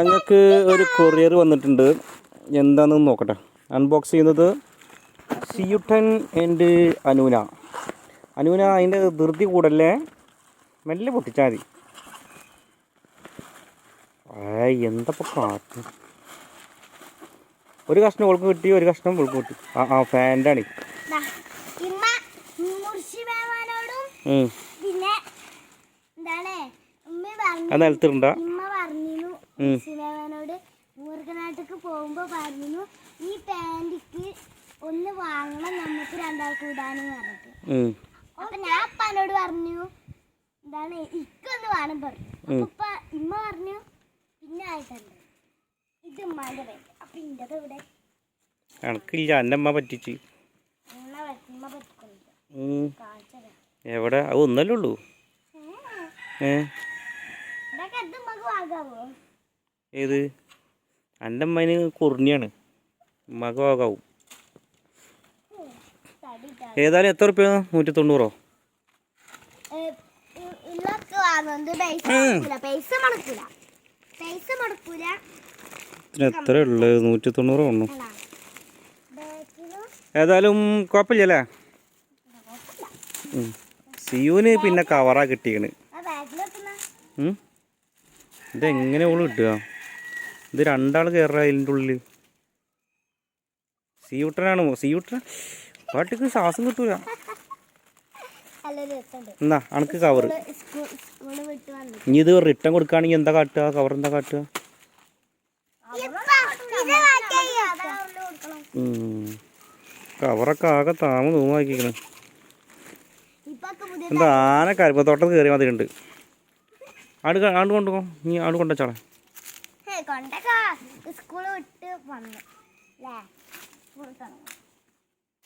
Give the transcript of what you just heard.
ഞങ്ങൾക്ക് ഒരു കൊറിയർ വന്നിട്ടുണ്ട്. എന്താണെന്ന് നോക്കട്ടെ. അൺബോക്സ് ചെയ്യുന്നത് സിയുട്ടൻ ആൻഡ് അനൂന. അനൂന അതിന്റെ ധൃതി കൂടല്ലേ? മെല്ലെ പൊട്ടിച്ചാൽ മതി. എന്തപ്പോൾ കാട്ട് ഒരു കഷ്ണം ഓൾക്ക് കിട്ടി ഒരു കഷ്ണം ഓൾക്ക് കിട്ടി. ആ ആ ഫാന്റെ ആണ്. അത് നിലത്തിട്ടുണ്ടാ? ഉം. മുർഷി പോകുമ്പോ പറഞ്ഞു ഈ പാന്റിക്ക് ഒന്ന് വാങ്ങണം നമുക്ക് രണ്ടാൾക്ക് ഇടാന്ന് പറഞ്ഞിട്ട്. അപ്പൊ ഞാൻ അപ്പനോട് പറഞ്ഞു എന്താണ് ഇക്കൊന്ന് വേണം പറഞ്ഞു. അപ്പൊ ഇമ്മ പറഞ്ഞു പിന്നെ ആയിട്ടുണ്ട്. ഇത് ഉമ്മാന്റെ പേര് അപ്പൊ ഇന്റത് ഇവിടെ. കണക്കില്ല എന്റെ അമ്മ പറ്റിച്ച്. എവിടെ? അത് ഒന്നല്ലേ ഉള്ളൂ. ഏ? ഏത്? എന്റെ അമ്മേന് കുറിഞ്ഞാണ് ഉമ്മക്ക് വാകാവും തടി ഏതായാലും എത്ര റുപ്യ നൂറ്റി തൊണ്ണൂറോ എത്ര ഉള്ളത് നൂറ്റി തൊണ്ണൂറ് ഒന്നും ഏതായാലും കുഴപ്പമില്ലല്ലേ. സിയുവിന് പിന്നെ കവറാ കിട്ടിയാണ്. ഇതെങ്ങനെ ഓൾ കിട്ടുക ഇത് രണ്ടാൾ കയറുക അതിന്റെ ഉള്ളിൽ സിയൂട്ടനാണ് സിയൂട്ടൻ പാട്ടിക്ക് ശ്വാസം കിട്ടൂല. എന്നാ അണക്ക് കവർ ഇനി ഇത് റിട്ടേൺ കൊടുക്കുകയാണെങ്കിൽ എന്താ കാട്ടുക? കവർ എന്താ കാട്ടുക. കവറൊക്കെ ആകെ താമ തൂമാക്കിക്കണ്. എന്താ ആന കരിപ്പത്തോട്ടത്ത് കയറി മതിലുണ്ട് ആട് ആട് കൊണ്ടുപോ. നീ ആട് കൊണ്ടുവച്ചാളെ. കൊണ്ടൊക്കെ. സ്കൂൾ വിട്ട് വന്നു. അല്ലേ സ്കൂൾ തുടങ്ങി